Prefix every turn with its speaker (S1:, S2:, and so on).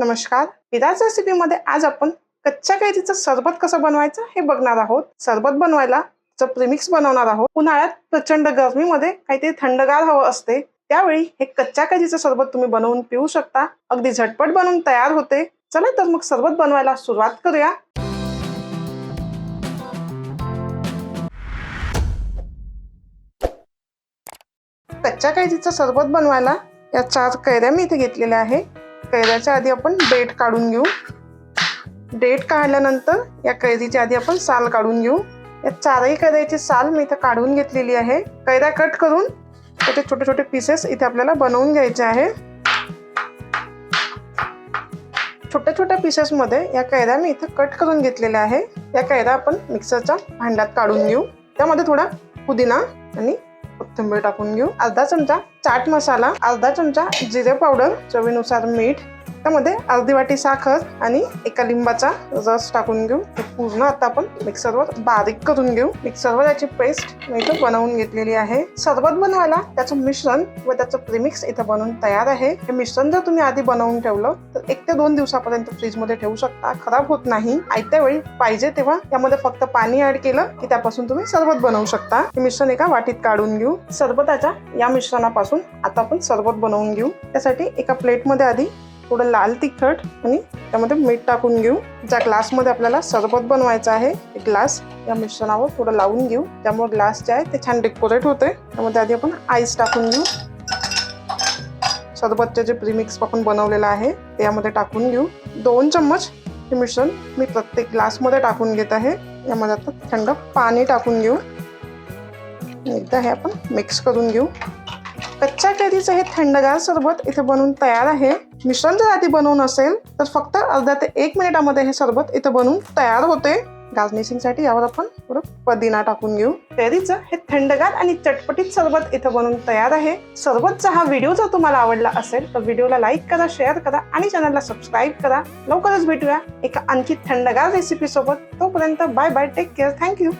S1: नमस्कार. विराज रेसिपीमध्ये आज आपण कच्च्या कैरीचं सरबत कसं बनवायचं हे बघणार आहोत. सरबत बनवायला प्रिमिक्स बनवणार आहोत. उन्हाळ्यात प्रचंड गरमीमध्ये काहीतरी थंडगार हवं असते. त्यावेळी हे कच्च्या कैरीचं सरबत तुम्ही बनवून पिऊ शकता. अगदी झटपट बनवून तयार होते. चला तर मग सरबत बनवायला सुरुवात करूया. कच्च्या कैरीचं सरबत बनवायला या चार कैऱ्या मी इथे घेतलेल्या आहे. कैऱ्याच्या आधी आपण डेट काढून घेऊ. डेट काढल्यानंतर या कैरीच्या आधी आपण साल काढून घेऊ. या चारही कैऱ्याची साल मी इथे काढून घेतलेली आहे. कैऱ्या कट करून त्याचे छोटे छोटे पीसेस इथे आपल्याला बनवून घ्यायचे आहे. छोट्या छोट्या पीसेसमध्ये या कैऱ्या मी इथे कट करून घेतलेल्या आहे. या कैऱ्या आपण मिक्सरच्या भांड्यात काढून घेऊ. त्यामध्ये थोडा पुदिना आणि कोथिंबीर टाकून घेऊ. अर्धा चमचा चाट मसाला अर्धा चमचा जिरे पावडर चवीनुसार मीठ त्यामध्ये अर्धी वाटी साखर आणि एका लिंबाचा रस टाकून घेऊ. पूर्ण आता आपण मिक्सरवर बारीक करून घेऊ. मिक्सरवर याची पेस्ट मी इथं बनवून घेतलेली आहे. सरबत बनवायला त्याचं मिश्रण व त्याचं प्रिमिक्स इथं बनवून तयार आहे. हे मिश्रण जर तुम्ही आधी बनवून ठेवलं तर एक ते दोन दिवसापर्यंत फ्रीजमध्ये ठेवू शकता. खराब होत नाही. आयत्या वेळी पाहिजे तेव्हा त्यामध्ये फक्त पाणी ऍड केलं की त्यापासून तुम्ही सरबत बनवू शकता. हे मिश्रण एका वाटीत काढून घेऊ. सरबताच्या या मिश्रणापासून आता आपण सरबत बनवून घेऊ. त्यासाठी एका प्लेटमध्ये आधी थोडं लाल तिखट आणि त्यामध्ये मीठ टाकून घेऊ. ज्या ग्लासमध्ये आपल्याला सरबत बनवायचं आहे ते ग्लास या मिश्रणावर थोडं लावून घेऊ. त्यामुळे ग्लास जे आहे ते छान डेकोरेट होते. त्यामध्ये आधी आपण आईस टाकून घेऊ. सरबतचे जे प्रीमिक्स आपण बनवलेलं आहे ते यामध्ये टाकून घेऊ. दोन चम्मच हे मिश्रण मी प्रत्येक ग्लासमध्ये टाकून घेत आहे. यामध्ये आता थंड पाणी टाकून घेऊ. एकदा हे आपण मिक्स करून घेऊ. कच्च्या कैरीचं हे थंडगार सरबत इथे बनवून तयार आहे. मिश्रण जर आधी बनवून असेल तर फक्त अर्धा ते एक मिनिटामध्ये हे सरबत इथं बनवून तयार होते. गार्निशिंगसाठी यावर आपण थोडं पदिना टाकून घेऊ. तयारीचं हे थंडगार आणि चटपटीत सरबत इथं बनवून तयार आहे. सरबतचा हा व्हिडिओ जर तुम्हाला आवडला असेल तर व्हिडिओला लाईक करा शेअर करा आणि चॅनलला सबस्क्राईब करा. लवकरच भेटूया एका आणखी थंडगार रेसिपी सोबत. तोपर्यंत bye bye take care thank you